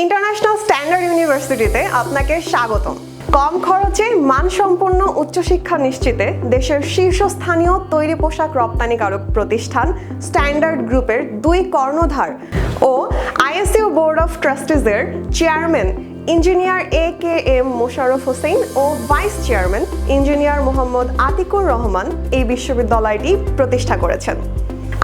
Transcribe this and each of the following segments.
International standard ইউনিভার্সিটিতে আপনাকে স্বাগতম। কম খরচে মানসম্পন্ন উচ্চশিক্ষা নিশ্চিতে দেশের শীর্ষস্থানীয় তৈরি পোশাক রপ্তানিকারক প্রতিষ্ঠান স্ট্যান্ডার্ড গ্রুপের দুই কর্ণধার ও ISU board of ট্রাস্টিজের chairman engineer A K M Mosharraf Hossain O vice chairman engineer Mohammad Atiqur Rahman এই বিশ্ববিদ্যালয়টি প্রতিষ্ঠা করেছেন।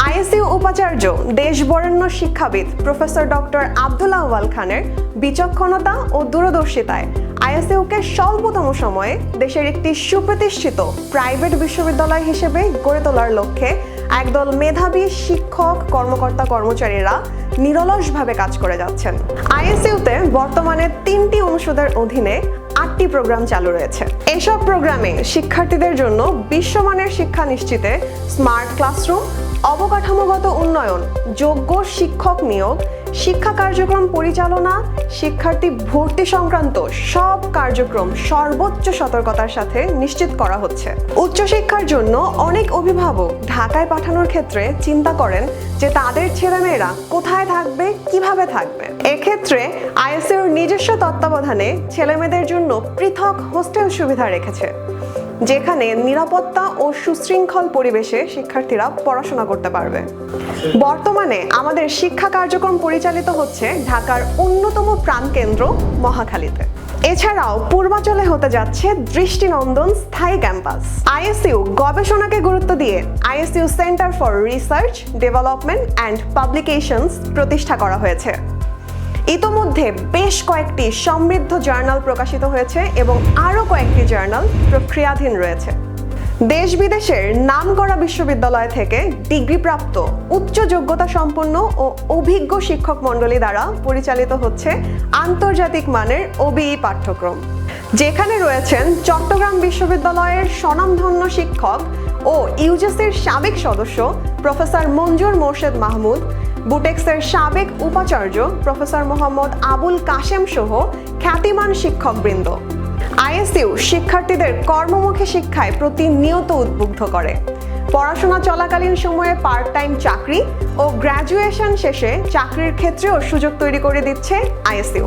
আইএসইউ উপাচার্য, দেশবরেণ্য শিক্ষাবিদ প্রফেসর ডক্টর আব্দুল্লাহ আওয়াল খানের বিচক্ষণতা ও দূরদর্শিতায় আইএসইউকে স্বল্পতম সময়ে দেশের একটি সুপ্রতিষ্ঠিত প্রাইভেট বিশ্ববিদ্যালয় হিসেবে গড়ে তোলার লক্ষ্যে একদল মেধাবী শিক্ষক, কর্মকর্তা, কর্মচারীরা নিরলসভাবে কাজ করে যাচ্ছেন। আইএসইউতে বর্তমানে তিনটি অনুষদের অধীনে আটটি প্রোগ্রাম চালু রয়েছে। এসব প্রোগ্রামে শিক্ষার্থীদের জন্য বিশ্বমানের শিক্ষা নিশ্চিতে স্মার্ট ক্লাসরুম অবকাঠামোগত উন্নয়ন, যোগ্য শিক্ষক নিয়োগ, শিক্ষা কার্যক্রম পরিচালনা, শিক্ষার্থী ভর্তি সংক্রান্ত সব কার্যক্রম সর্বোচ্চ সতর্কতার সাথে নিশ্চিত করা হচ্ছে। উচ্চশিক্ষার জন্য অনেক অভিভাবক ঢাকায় পাঠানোর ক্ষেত্রে চিন্তা করেন যে তাদের ছেলেমেয়েরা কোথায় থাকবে, কীভাবে থাকবে। এক্ষেত্রে আইএসইউর নিজস্ব তত্ত্বাবধানে ছেলেমেয়েদের জন্য পৃথক হোস্টেল সুবিধা রেখেছে। যেখানে নিরাপত্তা ও সুশৃঙ্খল পরিবেশে শিক্ষার্থীরা পড়াশোনা করতে পারবে। বর্তমানে আমাদের শিক্ষা কার্যক্রম পরিচালিত হচ্ছে ঢাকার অন্যতম প্রাণকেন্দ্র মহাখালীতে। এছাড়াও পূর্বাচলে হতে যাচ্ছে দৃষ্টিনন্দন স্থায়ী ক্যাম্পাস। আইএসইউ গবেষণাকে গুরুত্ব দিয়ে ISU centre for research, development and publications প্রতিষ্ঠা করা হয়েছে। ইতোমধ্যে বেশ কয়েকটি সমৃদ্ধ জার্নাল প্রকাশিত হয়েছে এবং আরও কয়েকটি জার্নাল প্রক্রিয়াধীন রয়েছে। দেশ বিদেশের নামকরা বিশ্ববিদ্যালয় থেকে ডিগ্রিপ্রাপ্ত উচ্চ যোগ্যতা সম্পন্ন ও অভিজ্ঞ শিক্ষক মণ্ডলী দ্বারা পরিচালিত হচ্ছে আন্তর্জাতিক মানের ওবিই পাঠ্যক্রম। যেখানে রয়েছেন চট্টগ্রাম বিশ্ববিদ্যালয়ের স্বনামধন্য শিক্ষক ও ইউজেসির সাবেক সদস্য প্রফেসর মঞ্জুর মোর্শেদ মাহমুদ বুটেক্সের সাবেক উপাচার্য প্রফেসর মোহাম্মদ আবুল কাশেম সহ খ্যাতিমান শিক্ষকবৃন্দ। আইএসইউ শিক্ষার্থীদের কর্মমুখী শিক্ষায় প্রতিনিয়ত উদ্বুদ্ধ করে। পড়াশোনা চলাকালীন সময়ে পার্ট টাইম চাকরি ও গ্র্যাজুয়েশন শেষে চাকরির ক্ষেত্রেও সুযোগ তৈরি করে দিচ্ছে আইএসইউ।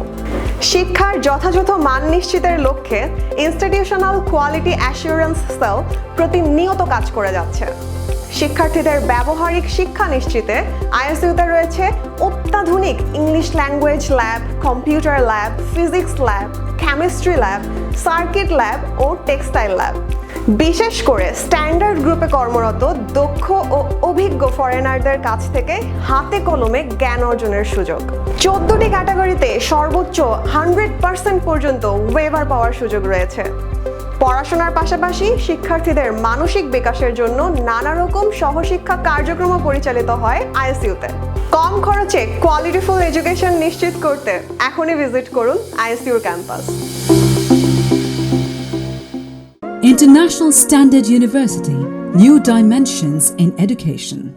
শিক্ষার যথাযথ মান নিশ্চিতের লক্ষ্যে ইনস্টিটিউশনাল কোয়ালিটি অ্যাসিওরেন্স সেল প্রতিনিয়ত কাজ করে যাচ্ছে। শিক্ষার্থীদের ব্যবহারিক শিক্ষা নিশ্চিতে আইএসইউতে রয়েছে অত্যাধুনিক English language lab, computer lab, physics lab, chemistry lab, circuit lab ও টেক্সটাইল ল্যাব। বিশেষ করে স্ট্যান্ডার্ড গ্রুপে কর্মরত, দক্ষ ও অভিজ্ঞ ফরেনারদের কাছ থেকে হাতে কলমে জ্ঞান অর্জনের সুযোগ। চোদ্দটি ক্যাটাগরিতে সর্বোচ্চ হান্ড্রেড পার্সেন্ট পর্যন্ত ওয়েভার পাওয়ার সুযোগ রয়েছে। পড়াশোনার পাশাপাশি শিক্ষার্থীদের মানসিক বিকাশের জন্য নানা রকম সহশিক্ষা কার্যক্রম পরিচালিত হয় আইএসইউতে কম খরচে কোয়ালিটিফুল এডুকেশন নিশ্চিত করতে এখনই ভিজিট করুন আইএসইউর campus International Standard University, New Dimensions in Education.